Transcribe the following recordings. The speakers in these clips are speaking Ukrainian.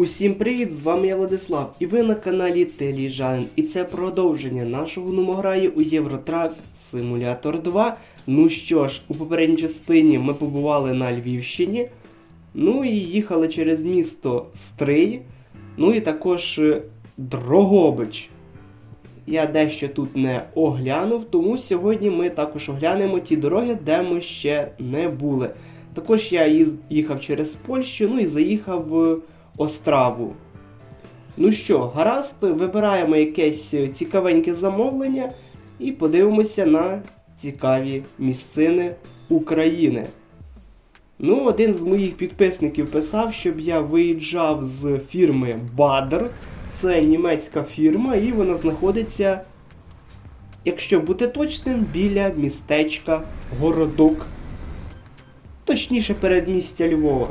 Усім привіт! З вами я Владислав, і ви на каналі Теліжан. І це продовження нашого номограю у Євротрак Симулятор 2. Ну що ж, у попередній частині ми побували на Львівщині. Ну і їхали через місто Стрий. Ну і також е, Дрогобич. Я дещо тут не оглянув, тому сьогодні ми також оглянемо ті дороги, де ми ще не були. Також я їхав через Польщу, ну і заїхав в Остраву. Ну що, гаразд, вибираємо якесь цікавеньке замовлення і подивимося на цікаві місцини України. Ну, один з моїх підписників писав, щоб я виїжджав з фірми Бадр. Це німецька фірма, і вона знаходиться, якщо бути точним, біля містечка Городок. Точніше, передмістя Львова.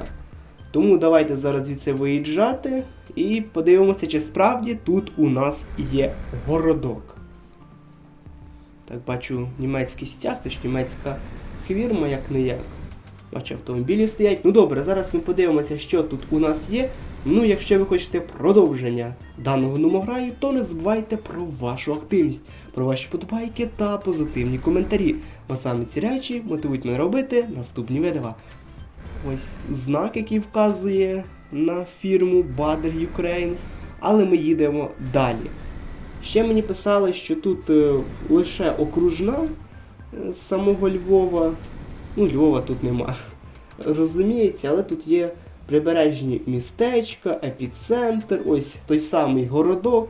Тому давайте зараз звідси виїжджати і подивимося, чи справді тут у нас є городок. Так, бачу німецький стяг, це ж німецька хвірма, як не як. Бачу, автомобілі стоять. Ну добре, зараз ми подивимося, що тут у нас є. Ну, якщо ви хочете продовження даного номограю, то не забувайте про вашу активність, про ваші подобайки та позитивні коментарі. Бо саме ці речі мотивують мене робити наступні відео. Ось знак, який вказує на фірму Bader Ukraine. Але ми їдемо далі. Ще мені писали, що тут е, лише окружна е, з самого Львова. Ну, Львова тут нема. Розуміється, але тут є прибережні містечка, епіцентр, ось той самий городок,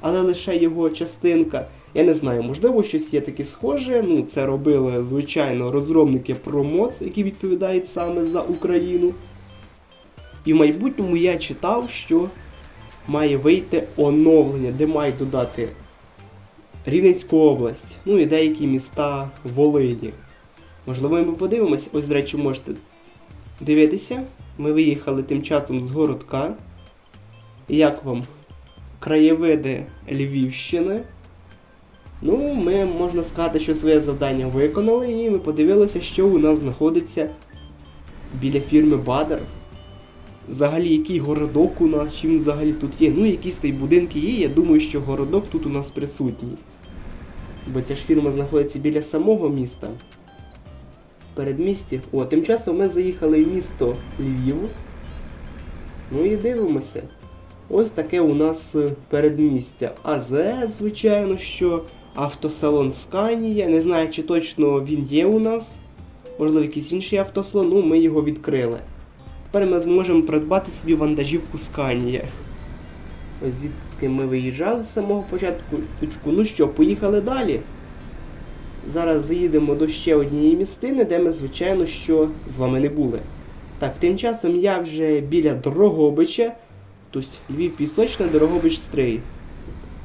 але лише його частинка. Я не знаю, можливо, щось є таке схоже. Ну, це робили, звичайно, розробники ProMods, які відповідають саме за Україну. І в майбутньому я читав, що має вийти оновлення, де мають додати Рівненську область, ну і деякі міста Волині. Можливо, ми подивимось, ось, до речі, можете дивитися. Ми виїхали тим часом з городка. Як вам краєвиди Львівщини? Ну, ми можна сказати, що своє завдання виконали, і ми подивилися, що у нас знаходиться біля фірми Бадер. Взагалі, який городок у нас, чим взагалі тут є. Ну, якісь та будинки є. Я думаю, що городок тут у нас присутній. Бо ця ж фірма знаходиться біля самого міста. В передмісті. О, тим часом ми заїхали в місто Львів. Ну і дивимося. Ось таке у нас е, передмістя. АЗС, звичайно, що автосалон Сканія. Не знаю, чи точно він є у нас. Можливо, якийсь інший автосалон, ну ми його відкрили. Тепер ми зможемо придбати собі вантажівку Сканія. Ось звідки ми виїжджали з самого початку. Ну що, поїхали далі. Зараз заїдемо до ще однієї містини, де ми, звичайно, що з вами не були. Так, тим часом я вже біля Дрогобича. Тобто Львів пісочна, Дрогобич Стрий.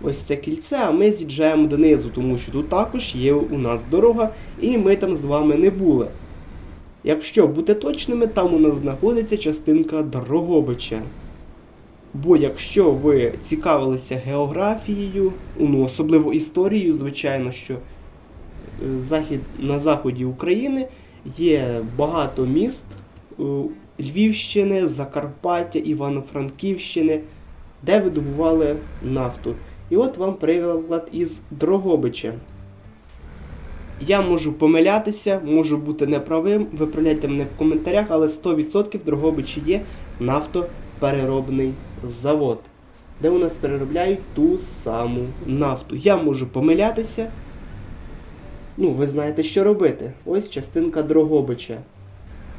Ось це кільце, а ми з'їжджаємо донизу, тому що тут також є у нас дорога, і ми там з вами не були. Якщо бути точними, там у нас знаходиться частинка Дрогобича. Бо якщо ви цікавилися географією, ну особливо історією, звичайно, що е, захід, на заході України є багато міст е, Львівщини, Закарпаття, Івано-Франківщини, де видобували нафту. І от вам приклад із Дрогобича. Я можу помилятися, можу бути неправим. Виправляйте мене в коментарях, але 100% в є нафтопереробний завод, де у нас переробляють ту саму нафту. Я можу помилятися. Ну, ви знаєте, що робити. Ось частинка Дрогобича.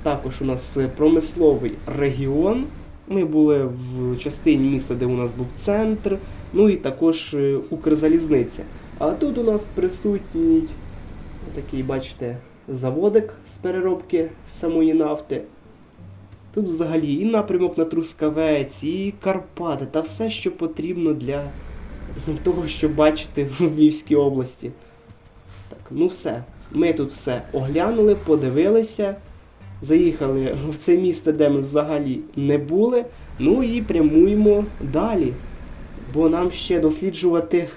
Також у нас е, промисловий регіон. Ми були в частині міста, де у нас був центр, ну і також е, Укрзалізниця. А тут у нас присутній такий, бачите, заводик з переробки самої нафти. Тут взагалі і напрямок на Трускавець, і Карпати, та все, що потрібно для того, щоб бачити в Львівській області. Так, ну все. Ми тут все оглянули, подивилися. Заїхали в це місце, де ми взагалі не були. Ну і прямуємо далі. Бо нам ще досліджувати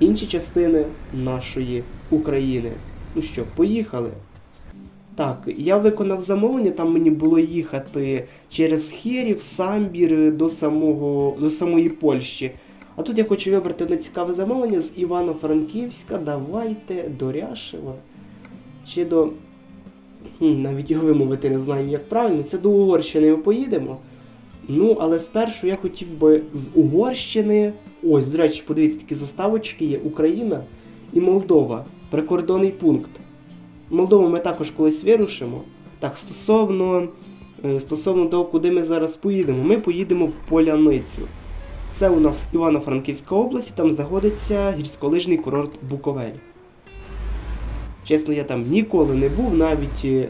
інші частини нашої України. Ну що, поїхали. Так, я виконав замовлення, там мені було їхати через Херів, Самбір до самого до самої Польщі. А тут я хочу вибрати одне цікаве замовлення з Івано-Франківська. Давайте до Ряшева. Чи до. Хм, навіть його вимовити не знаю, як правильно. Це до Угорщини ми поїдемо. Ну, але спершу я хотів би з Угорщини. Ось, до речі, подивіться, такі заставочки є Україна і Молдова. Прикордонний пункт. Молдову ми також колись вирушимо. Так, стосовно, е, стосовно того, куди ми зараз поїдемо, ми поїдемо в Поляницю. Це у нас Івано-Франківська область, там знаходиться гірськолижний курорт Буковель. Чесно, я там ніколи не був, навіть е,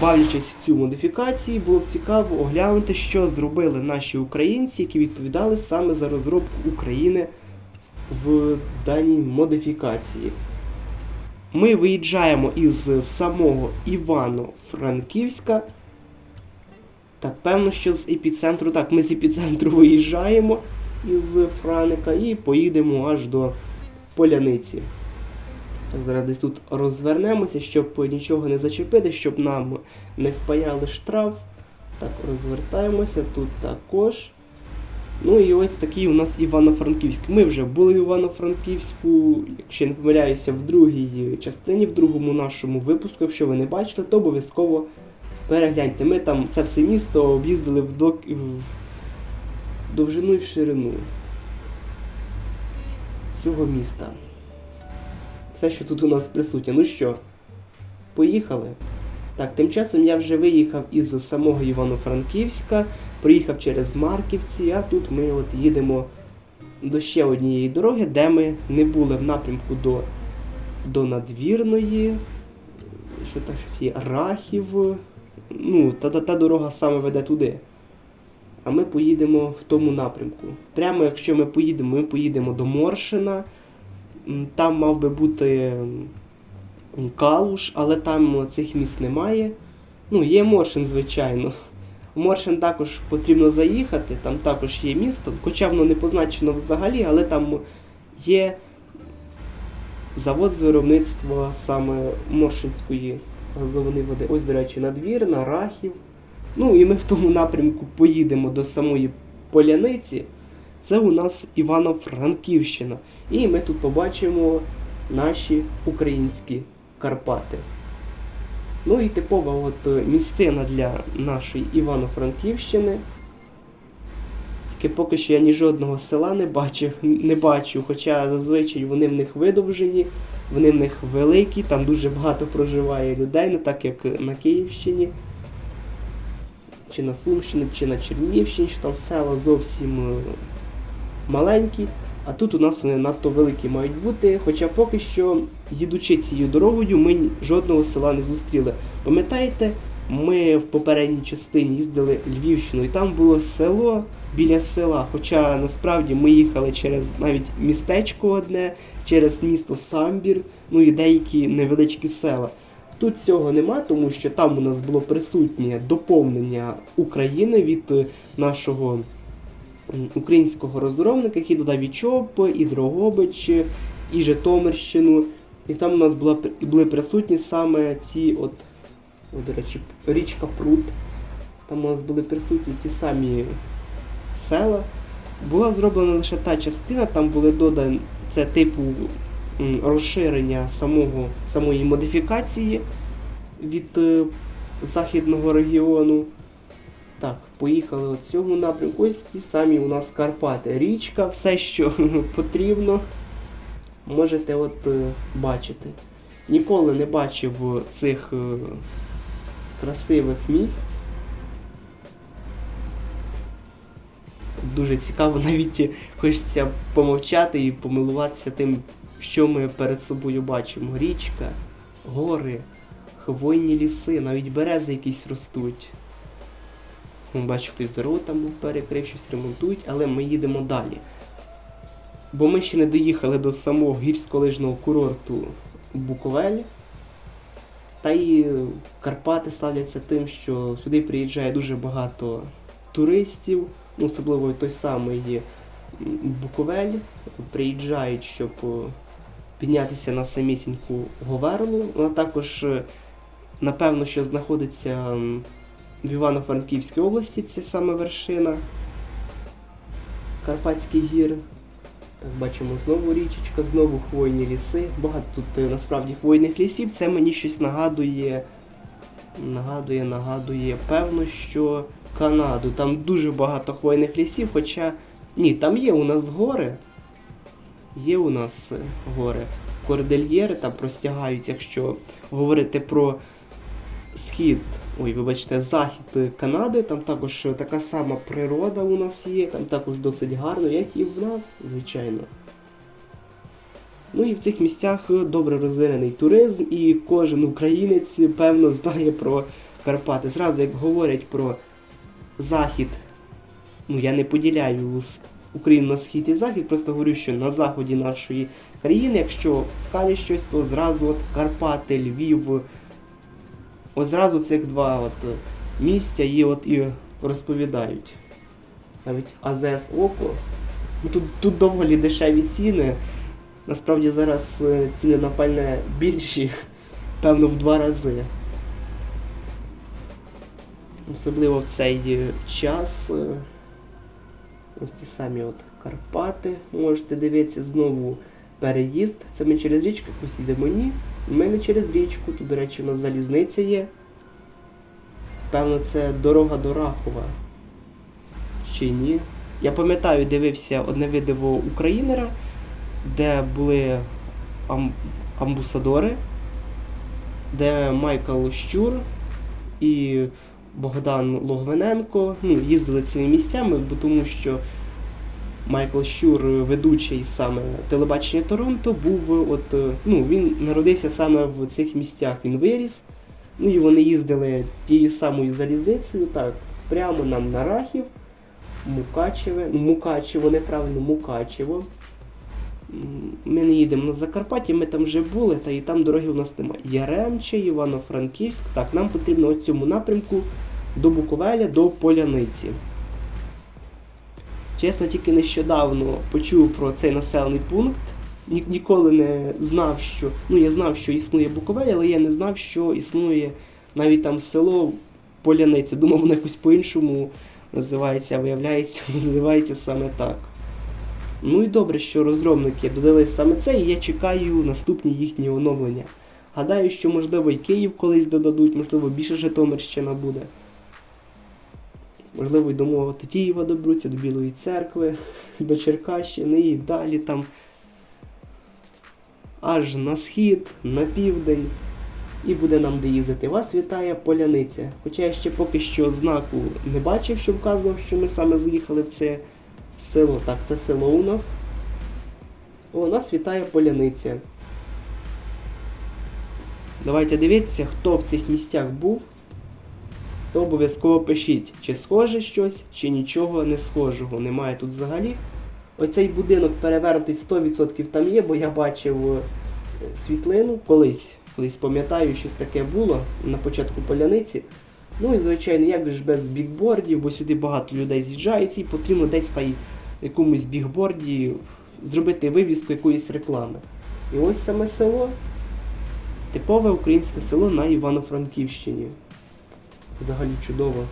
бавлячись в цю модифікацію, було б цікаво оглянути, що зробили наші українці, які відповідали саме за розробку України в даній модифікації. Ми виїжджаємо із самого Івано-Франківська. Так, певно, що з епіцентру. Так, ми з епіцентру виїжджаємо із Франика і поїдемо аж до Поляниці. Так, зараз десь тут розвернемося, щоб нічого не зачепити, щоб нам не впаяли штраф. Так, розвертаємося тут також. Ну і ось такий у нас Івано-Франківськ. Ми вже були в Івано-Франківську, якщо не помиляюся, в другій частині, в другому нашому випуску. Якщо ви не бачили, то обов'язково перегляньте. Ми там це все місто об'їздили в, док... в довжину і в ширину цього міста. Все, що тут у нас присутнє. Ну що, поїхали? Так, тим часом я вже виїхав із самого Івано-Франківська, приїхав через Марківці, а тут ми от їдемо до ще однієї дороги, де ми не були в напрямку до, до надвірної, що так є Рахів. Ну, та, та, та дорога саме веде туди. А ми поїдемо в тому напрямку. Прямо якщо ми поїдемо, ми поїдемо до Моршина. Там мав би бути Калуш, але там цих міст немає. Ну, є Моршин, звичайно. В Моршин також потрібно заїхати, там також є місто, хоча воно не позначено взагалі, але там є завод з виробництва саме Моршинської газованої води. Ось, до речі, надвірна, Рахів. Ну і ми в тому напрямку поїдемо до самої Поляниці. Це у нас Івано-Франківщина. І ми тут побачимо наші українські Карпати. Ну і типова от е, місцина для нашої Івано-Франківщини. Тільки поки що я ні жодного села не бачу, не бачу, хоча зазвичай вони в них видовжені, вони в них великі, там дуже багато проживає людей, не так як на Київщині, чи на Сумщині, чи на Чернігівщині, що там села зовсім е, маленькі. А тут у нас вони надто великі мають бути. Хоча поки що, їдучи цією дорогою, ми жодного села не зустріли. Пам'ятаєте, ми в попередній частині їздили Львівщину, і там було село біля села. Хоча насправді ми їхали через навіть містечко одне, через місто Самбір, ну і деякі невеличкі села. Тут цього нема, тому що там у нас було присутнє доповнення України від нашого українського розробника, який додав і ЧОП, і Дрогобич, і Житомирщину. І там у нас була, були присутні саме ці от, от, до речі, річка Прут. Там у нас були присутні ті самі села. Була зроблена лише та частина, там були додані це типу розширення самого, самої модифікації від е, західного регіону. Так, поїхали от цього напрямку. Ось ті самі у нас Карпати. Річка, все, що потрібно, можете от е, бачити. Ніколи не бачив цих е, красивих місць. Дуже цікаво, навіть хочеться помовчати і помилуватися тим, що ми перед собою бачимо. Річка, гори, хвойні ліси, навіть берези якісь ростуть. Бачу, хтось дорогу там був перекрив, щось ремонтують, але ми їдемо далі. Бо ми ще не доїхали до самого гірськолижного курорту Буковель. Та е, Карпати славляться тим, що сюди приїжджає дуже багато туристів, ну, особливо той самий Буковель. Приїжджають, щоб піднятися на самісіньку Говерлу. Вона також, напевно, що знаходиться в Івано-Франківській області, це саме вершина Карпатських гір. Так, бачимо знову річечка, знову хвойні ліси. Багато тут е, насправді хвойних лісів. Це мені щось нагадує. Нагадує, нагадує, певно, що Канаду. Там дуже багато хвойних лісів, хоча. Ні, там є у нас гори. Є у нас е, гори. Кордельєри там простягаються, якщо говорити про схід, ой, вибачте, захід Канади, там також така сама природа у нас є, там також досить гарно, як і в нас, звичайно. Ну і в цих місцях добре розвинений туризм, і кожен українець певно знає про Карпати. Зразу як говорять про захід, ну я не поділяю Україну на схід і захід, просто говорю, що на заході нашої країни, якщо скажуть щось, то зразу от Карпати, Львів, от зразу цих два от е, місця і от і розповідають. Навіть АЗС Око. Ну, тут, тут доволі дешеві ціни. Насправді зараз е, ціни на пальне більші, певно, в два рази. Особливо в цей час. е, Ось ті самі от Карпати. Можете дивитися знову переїзд. Це ми через річку якусь йдемо ні. Ми не через річку, тут, до речі, у нас залізниця є. Певно, це дорога до Рахова. Чи ні? Я пам'ятаю, дивився одне відео Українера, де були ам- амбусадори, де Майкл Щур і Богдан Логвиненко ну, їздили цими місцями, бо тому що Майкл Щур, ведучий саме телебачення Торонто, був от, е, ну, він народився саме в цих місцях. Він виріс. Ну і вони їздили тією самою залізницею, так, прямо нам на Рахів, Мукачеве, ну, Мукачево, неправильно, Мукачево. Ми не їдемо на Закарпаття, ми там вже були, та і там дороги у нас немає. Яремче, Івано-Франківськ. Так, нам потрібно у цьому напрямку до Буковеля, до Поляниці. Чесно, тільки нещодавно почув про цей населений пункт. Ні- ніколи не знав, що. Ну, я знав, що існує Буковель, але я не знав, що існує навіть там село Поляниця. Думав, воно якось по-іншому називається, виявляється, називається саме так. Ну і добре, що розробники додали саме це, і я чекаю наступні їхні оновлення. Гадаю, що можливо і Київ колись додадуть, можливо, більше Житомирщина буде. Можливо, й до мого Тетіїва добруться, до Білої церкви, до Черкащини і далі там. Аж на схід, на південь. І буде нам де їздити. Вас вітає поляниця. Хоча я ще поки що знаку не бачив, що вказував, що ми саме заїхали в це село. Так, це село у нас. О, нас вітає поляниця. Давайте дивіться, хто в цих місцях був. То обов'язково пишіть, чи схоже щось, чи нічого не схожого. Немає тут взагалі. Оцей будинок перевернутий 100% там є, бо я бачив е, світлину колись. Колись пам'ятаю, щось таке було на початку поляниці. Ну і звичайно, як ж без бікбордів, бо сюди багато людей з'їжджається і потрібно десь в якомусь бікборді зробити вивіску якоїсь реклами. І ось саме село, типове українське село на Івано-Франківщині. Взагалі чудово.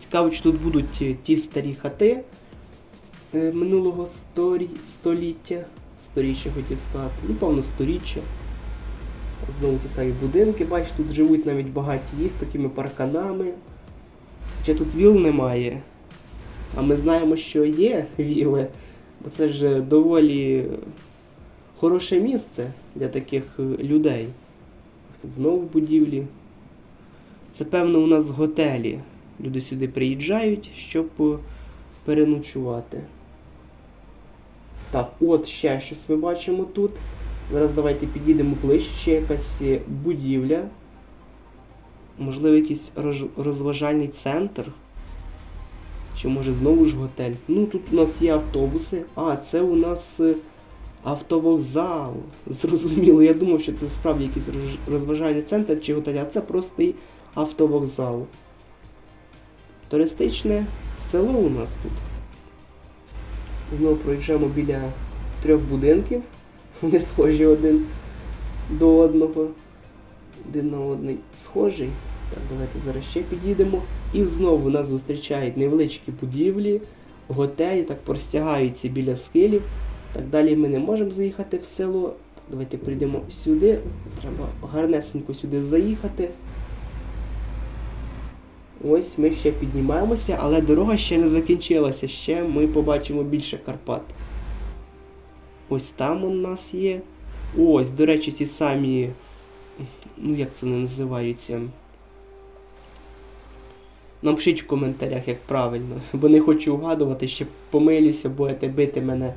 Цікаво, чи тут будуть е, ті старі хати е, минулого сторі... століття. Сторіччя хотів сказати. Ну, певно, сторіччя. Знову ті самі будинки, бачите, тут живуть навіть багаті з такими парканами. Хоча тут віл немає. А ми знаємо, що є віли, бо це ж доволі хороше місце для таких е, людей. Тут знову будівлі. Це, певно, у нас готелі. Люди сюди приїжджають, щоб переночувати. Так, от ще щось ми бачимо тут. Зараз давайте підійдемо ближче, ще якась будівля. Можливо, якийсь роз- розважальний центр. Чи може знову ж готель? Ну тут у нас є автобуси. А, це у нас е, автовокзал. Зрозуміло, я думав, що це справді якийсь розважальний центр чи готель, а це простий автовокзал. Туристичне село у нас тут. Знову проїжджаємо біля трьох будинків. Вони схожі один до одного. Один на одний схожий. Так, давайте зараз ще підійдемо. І знову нас зустрічають невеличкі будівлі, готелі, так простягаються біля схилів. Так далі ми не можемо заїхати в село. Давайте прийдемо сюди. Треба гарнесенько сюди заїхати. Ось ми ще піднімаємося, але дорога ще не закінчилася. Ще ми побачимо більше Карпат. Ось там у нас є. Ось, до речі, ці самі. Ну, як це не називаються? Напишіть в коментарях, як правильно. Бо не хочу вгадувати, ще помилюся, будете бити мене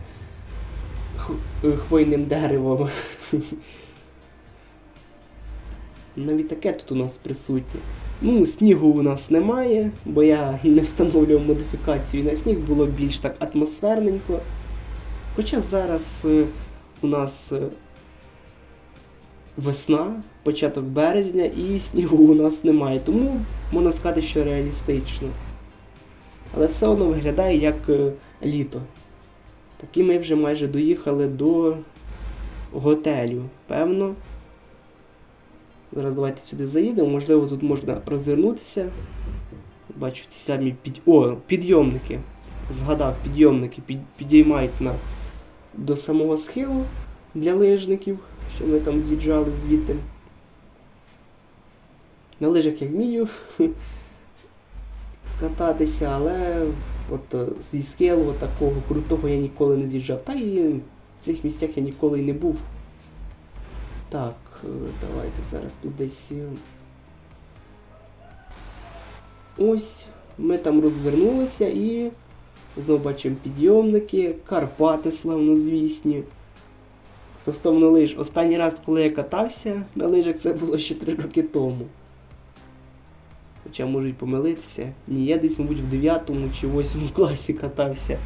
хвойним деревом. Навіть таке тут у нас присутнє. Ну, снігу у нас немає, бо я не встановлював модифікацію на сніг, було більш так атмосферненько. Хоча зараз е, у нас е, весна, початок березня і снігу у нас немає, тому можна сказати, що реалістично. Але все одно виглядає як е, літо. Так і ми вже майже доїхали до готелю, певно. Зараз давайте сюди заїдемо, можливо, тут можна розвернутися. Бачу ці самі під... О, підйомники. Згадав, підйомники під... підіймають на... до самого схилу для лижників, що ми там з'їжджали звідти. На лижах я вмію кататися, але от е, зі от такого крутого я ніколи не з'їжджав. Та і в цих місцях я ніколи не був. Так, е, давайте зараз тут десь. е, Ось, ми там розвернулися і знову бачимо підйомники, Карпати славнозвісні. Стосовно лиж, останній раз, коли я катався на лижах, це було ще 3 роки тому. Хоча можу й помилитися. Ні, я десь, мабуть, в 9 чи 8 класі катався.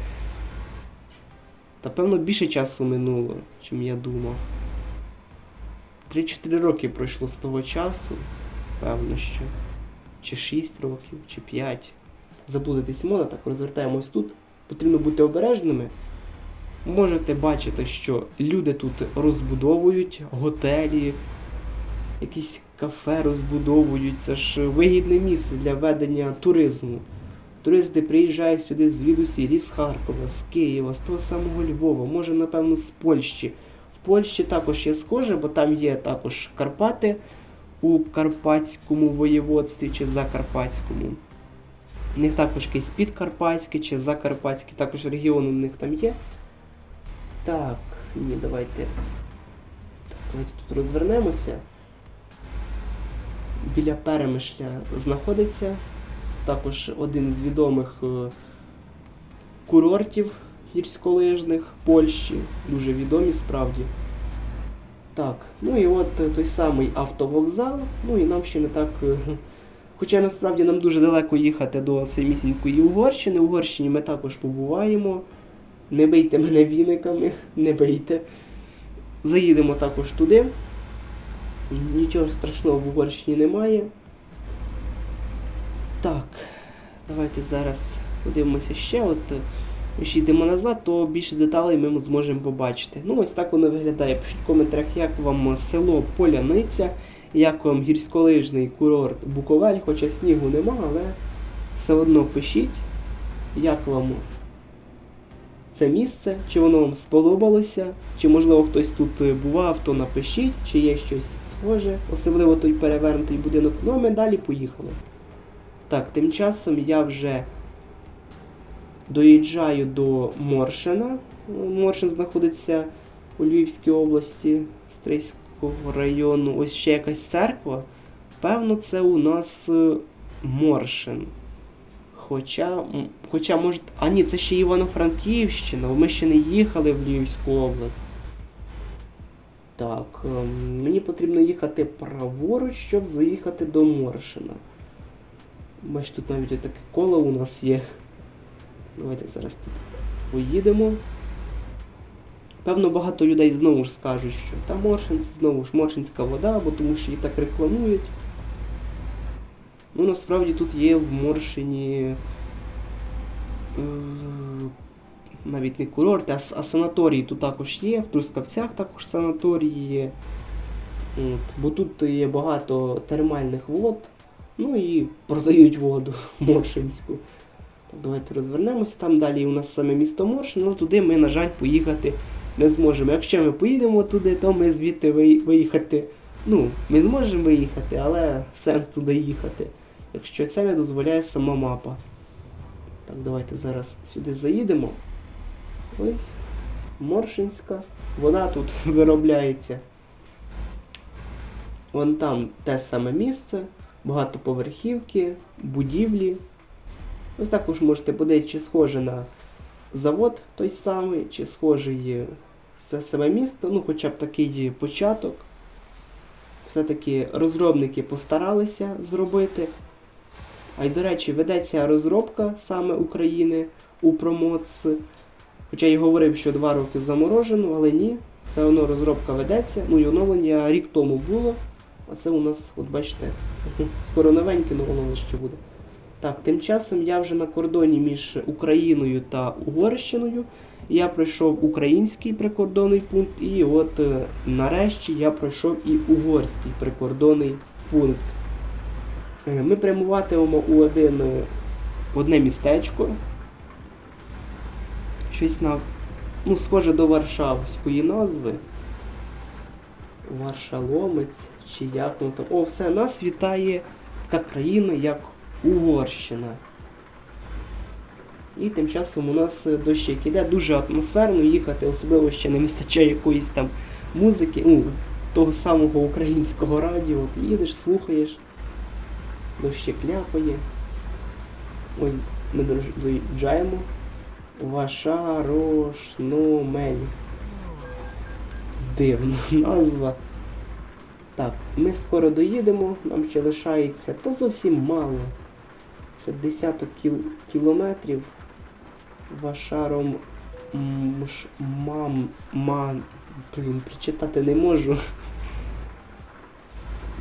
Та певно більше часу минуло, чим я думав. 3-4 роки пройшло з того часу, певно, що. Чи 6 років, чи 5. Заблудитись можна, так розвертаємось тут. Потрібно бути обережними. Можете бачити, що люди тут розбудовують готелі, якісь кафе розбудовують. Це ж вигідне місце для ведення туризму. Туристи приїжджають сюди звідусіль із Харкова, з Києва, з того самого Львова, може, напевно, з Польщі. В Польщі також є схоже, бо там є також Карпати у Карпатському воєводстві чи Закарпатському. У них також якийсь підкарпатське чи закарпатське, також регіон у них там є. Так, ні, давайте. Давайте тут розвернемося. Біля перемишля знаходиться також один з відомих е, курортів гірськолижних Польщі. Дуже відомі справді. Так, ну і от е, той самий автовокзал. Ну і нам ще не так. е, Хоча насправді нам дуже далеко їхати до самісінької Угорщини. В Угорщині ми також побуваємо. Не бийте мене віниками, не бийте. Заїдемо також туди. Нічого страшного в Угорщині немає. Так, давайте зараз подивимося ще. От ще йдемо назад, то більше деталей ми зможемо побачити. Ну, ось так воно виглядає. Пишіть в коментарях, як вам село Поляниця, як вам гірськолижний курорт Буковель, хоча снігу нема, але все одно пишіть, як вам це місце, чи воно вам сподобалося, чи можливо хтось тут е, бував, то напишіть, чи є щось схоже, особливо той перевернутий будинок. Ну а ми далі поїхали. Так, тим часом я вже доїжджаю до Моршина. Моршин знаходиться у Львівській області Стрийського району. Ось ще якась церква. Певно, це у нас е, Моршин. Хоча, хоча може. А ні, це ще Івано-Франківщина, ми ще не їхали в Львівську область. Так, ем, мені потрібно їхати праворуч, щоб заїхати до Моршина. Бач, тут навіть таке коло у нас є. Давайте зараз тут поїдемо. Певно, багато людей знову ж скажуть, що та Моршин, знову ж Моршинська вода, бо тому що її так рекламують. Ну, насправді тут є в Моршині е, навіть не курорти, а, а санаторії тут також є. В Трускавцях також санаторії є. От, бо тут є багато термальних вод. Ну і продають воду Моршинську. Давайте розвернемось. Там далі у нас саме місто Моршин, але туди ми, на жаль, поїхати не зможемо. Якщо ми поїдемо туди, то ми звідти виїхати. Ну, ми зможемо виїхати, але сенс туди їхати. Якщо це не дозволяє сама мапа. Так, давайте зараз сюди заїдемо. Ось Моршинська. Вона тут виробляється. Вон там те саме місце, багатоповерхівки, будівлі. Ось також можете подивитися, чи схоже на завод той самий, чи схожий це саме місто, ну хоча б такий початок. Все-таки розробники постаралися зробити. А й до речі, ведеться розробка саме України у Промоц. Хоча я говорив, що два роки заморожено, але ні, все одно розробка ведеться. Ну і оновлення рік тому було. А це у нас, от бачите, скоро новеньке, але воно ще буде. Так, тим часом я вже на кордоні між Україною та Угорщиною. Я пройшов український прикордонний пункт, і от е, нарешті я пройшов і угорський прикордонний пункт. Е, Ми прямуватимемо у один, е, одне містечко. Щось на. Ну, схоже до Варшавської назви. Варшаломець чи як воно там. О, все, нас вітає така країна, як Угорщина. І тим часом у нас е, дощик іде дуже атмосферно їхати, особливо ще не вистачає якоїсь там музики, ну, того самого українського радіо. Ти їдеш, слухаєш, дощик ляпає. Ось ми доїжджаємо. Вашарошномель. Дивна назва. Так, ми скоро доїдемо, нам ще лишається та зовсім мало. Ще десяток кіл кілометрів. Вашаром мш, мам ман. Блін, прочитати не можу.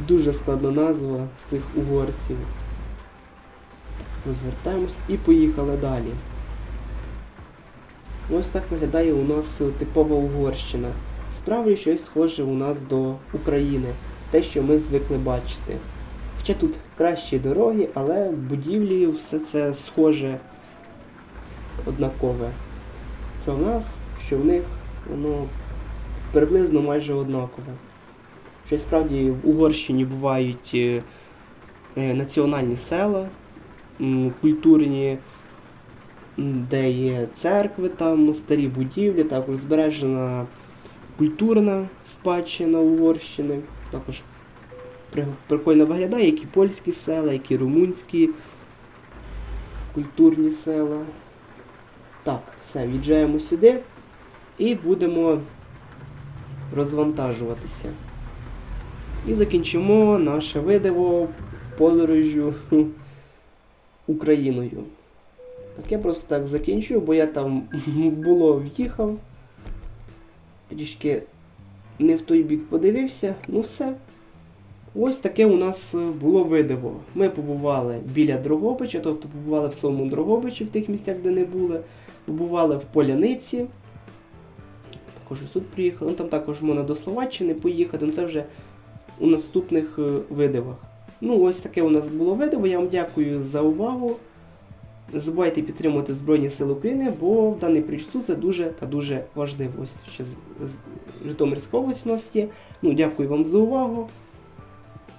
Дуже складна назва цих угорців. Розвертаємось і поїхали далі. Ось так виглядає у нас типова Угорщина. Справді щось схоже у нас до України, те, що ми звикли бачити. Хоча тут кращі дороги, але будівлі все це схоже однакове. Що в нас, що в них, воно приблизно майже однакове. Що справді в Угорщині бувають е, е, національні села, культурні, де є церкви, там старі будівлі, також збережена культурна спадщина Угорщини. Також прикольно виглядає, як і польські села, як і румунські культурні села. Так, все, від'їжджаємо сюди і будемо розвантажуватися. І закінчимо наше видиво подорожю Україною. Так я просто так закінчую, бо я там було в'їхав. Трішки не в той бік подивився. Ну все. Ось таке у нас е, було видиво. Ми побували біля Дрогобича, тобто побували в самому Дрогобичі, в тих місцях, де не були. Побували в Поляниці. Також тут приїхали. Ну там також можна до Словаччини поїхати. Ну це вже у наступних е, видивах. Ну, ось таке у нас було видиво. Я вам дякую за увагу. Не забувайте підтримувати Збройні Сили України, бо в даний причту це дуже та дуже важливо. Ось ще Житомирська область у нас є. Ну, дякую вам за увагу.